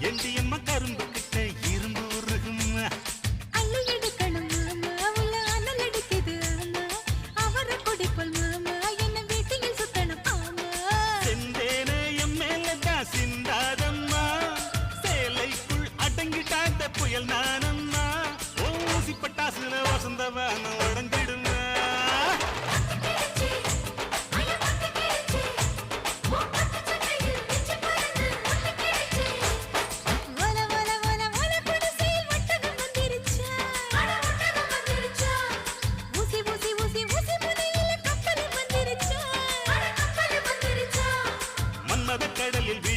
எண்டியம்மா கரும்பு கிட்ட இரும்பு உருகும். சிந்தாதம்மா சேலைக்குள் அடங்கிட்டாத புயல் நானம்மா. ஓசி பட்டாசுல வசந்தவன உடஞ்சு கடலில்